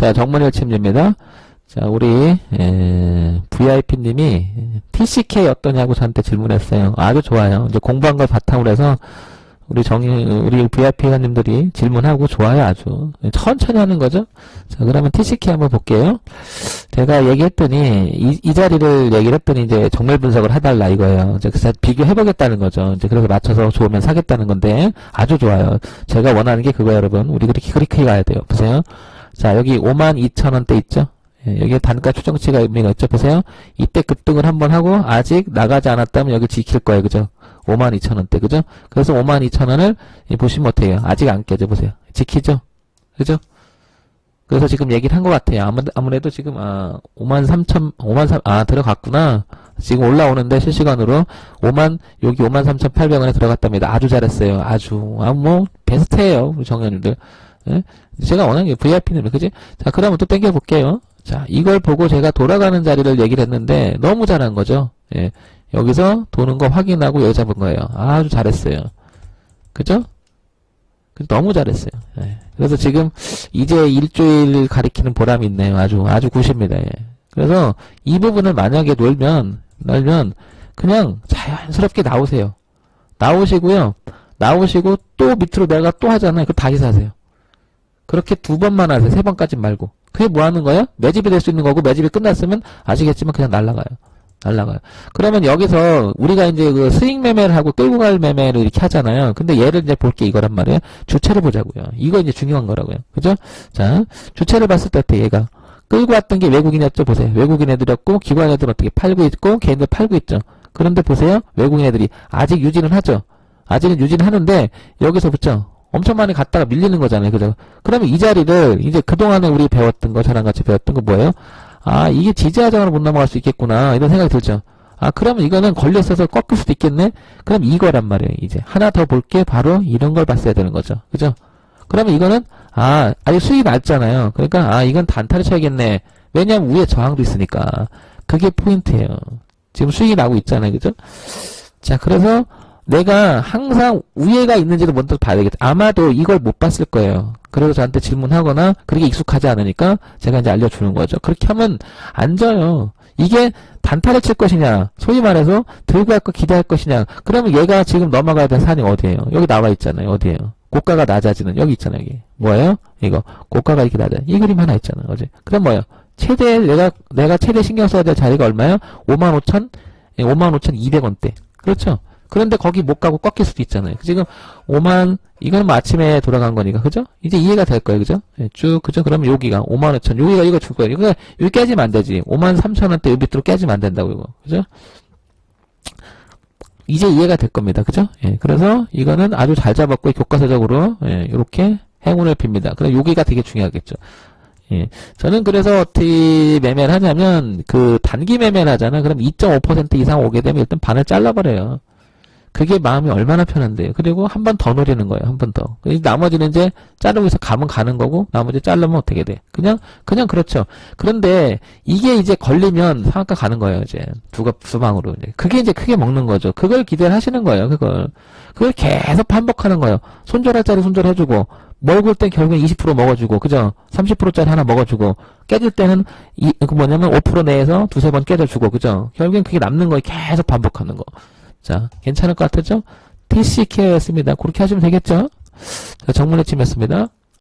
자, 정문일 침입니다. 자, 우리, 에, VIP님이 TCK 어떠냐고 저한테 질문했어요. 아주 좋아요. 이제 공부한 걸 바탕으로 해서 우리 정, 우리 VIP님들이 질문하고 좋아요, 아주. 천천히 하는 거죠? 자, 그러면 TCK 한번 볼게요. 제가 얘기했더니, 이, 이 자리를 얘기를 했더니 이제 정밀 분석을 해달라 이거예요. 이제 그래서 비교해 보겠다는 거죠. 이제 그래서 맞춰서 좋으면 사겠다는 건데, 아주 좋아요. 제가 원하는 게 그거예요, 여러분. 우리 그렇게, 그렇게 가야 돼요. 보세요. 자, 여기 52,000원대 있죠? 예, 여기 단가 추정치가 의미가 있죠? 보세요. 이때 급등을 한번 하고, 아직 나가지 않았다면 여기 지킬 거예요. 그죠? 52,000원대. 그죠? 그래서 52,000원을 보시면 어때요? 아직 안 깨져. 보세요. 지키죠? 그죠? 그래서 지금 얘기를 한 것 같아요. 아무, 아무래도 지금, 아, 5만 3천, 5만 3, 아, 들어갔구나. 지금 올라오는데 실시간으로 5만, 여기 5만 3,800원에 들어갔답니다. 아주 잘했어요. 아주. 아, 뭐, 베스트예요 우리 정현님들. 예? 제가 원하는 게 VIP님, 그지? 자, 그러면 또 땡겨 볼게요. 자, 이걸 보고 제가 돌아가는 자리를 얘기를 했는데, 너무 잘한 거죠? 예. 여기서 도는 거 확인하고 여기 잡은 거예요. 아주 잘했어요. 그죠? 너무 잘했어요. 예. 그래서 지금 이제 일주일 가리키는 보람이 있네요. 아주 아주 굿입니다. 예. 그래서 이 부분을 만약에 놀면 놀면 그냥 자연스럽게 나오세요. 나오시고요. 나오시고 또 밑으로 내가 또 하잖아요. 그 다시 사세요. 그렇게 두 번만 하세요. 세 번까지 말고. 그게 뭐 하는 거예요? 매집이 될 수 있는 거고 매집이 끝났으면 아시겠지만 그냥 날라가요. 날라가요. 그러면 여기서 우리가 이제 그 스윙 매매를 하고 끌고 갈 매매를 이렇게 하잖아요. 근데 얘를 이제 볼 게 이거란 말이에요. 주체를 보자고요. 이거 이제 중요한 거라고요. 그죠? 자, 주체를 봤을 때 어때 얘가 끌고 왔던 게 외국인이었죠. 보세요. 외국인 애들이었고 기관 애들은 어떻게 팔고 있고 개인들 팔고 있죠. 그런데 보세요. 외국인 애들이 아직 유지는 하죠. 아직은 유지는 하는데 여기서부터 엄청 많이 갔다가 밀리는 거잖아요. 그죠? 그러면 이 자리를 이제 그동안에 우리 배웠던 거 저랑 같이 배웠던 거 뭐예요? 아, 이게 지지하장으로 못 넘어갈 수 있겠구나. 이런 생각이 들죠. 아, 그러면 이거는 걸렸어서 꺾을 수도 있겠네? 그럼 이거란 말이에요, 이제. 하나 더 볼 게 바로 이런 걸 봤어야 되는 거죠. 그죠? 그러면 이거는, 아, 아직 수익이 낮잖아요. 그러니까, 아, 이건 단타를 쳐야겠네. 왜냐면 위에 저항도 있으니까. 그게 포인트예요. 지금 수익이 나고 있잖아요. 그죠? 자, 그래서 내가 항상 위에가 있는지를 먼저 봐야 되겠다. 아마도 이걸 못 봤을 거예요. 그래서 저한테 질문하거나 그렇게 익숙하지 않으니까 제가 이제 알려주는 거죠. 그렇게 하면 안 져요. 이게 단타를 칠 것이냐, 소위 말해서 들고 할거 기대할 것이냐. 그러면 얘가 지금 넘어가야 될 산이 어디예요? 여기 나와 있잖아요. 어디예요? 고가가 낮아지는 여기 있잖아요. 여기 뭐예요? 이거 고가가 이렇게 낮아. 이 그림 하나 있잖아요. 어제. 그럼 뭐예요? 최대 내가 내가 최대 신경 써야 될 자리가 얼마예요? 5만 5천, 5만 5천 2백원대. 그렇죠? 그런데 거기 못 가고 꺾일 수도 있잖아요. 지금 5만 이거는 뭐 아침에 돌아간 거니까 그죠? 이제 이해가 될 거예요. 그죠? 예, 쭉 그죠? 그러면 여기가 5만 5천 여기가 이거 줄 거예요. 이거 여기 깨지면 안 되지. 5만 3천 원대 요 밑으로 깨지면 안 된다고 이거. 그죠? 이제 이해가 될 겁니다. 그죠? 예, 그래서 이거는 아주 잘 잡았고 교과서적으로 예, 이렇게 행운을 빕니다. 그럼 여기가 되게 중요하겠죠. 예. 저는 그래서 어떻게 매매를 하냐면 그 단기 매매를 하잖아. 그럼 2.5% 이상 오게 되면 일단 반을 잘라버려요. 그게 마음이 얼마나 편한데요. 그리고 한 번 더 노리는 거예요. 한 번 더. 나머지는 이제 자르고 해서 가면 가는 거고 나머지 자르면 어떻게 돼? 그냥 그냥 그렇죠. 그런데 이게 이제 걸리면 상한가 가는 거예요. 이제 두가 수방으로 이제 그게 이제 크게 먹는 거죠. 그걸 기대를 하시는 거예요. 그걸 그걸 계속 반복하는 거예요. 손절할 자리 손절해주고 먹을 땐 결국엔 20% 먹어주고 그죠? 30%짜리 하나 먹어주고 깨질 때는 이, 그 뭐냐면 5% 내에서 두세 번 깨져주고 그죠? 결국엔 그게 남는 거 계속 반복하는 거. 자, 괜찮을 것 같았죠? TC 케어였습니다. 그렇게 하시면 되겠죠? 자, 정문의 침이었습니다.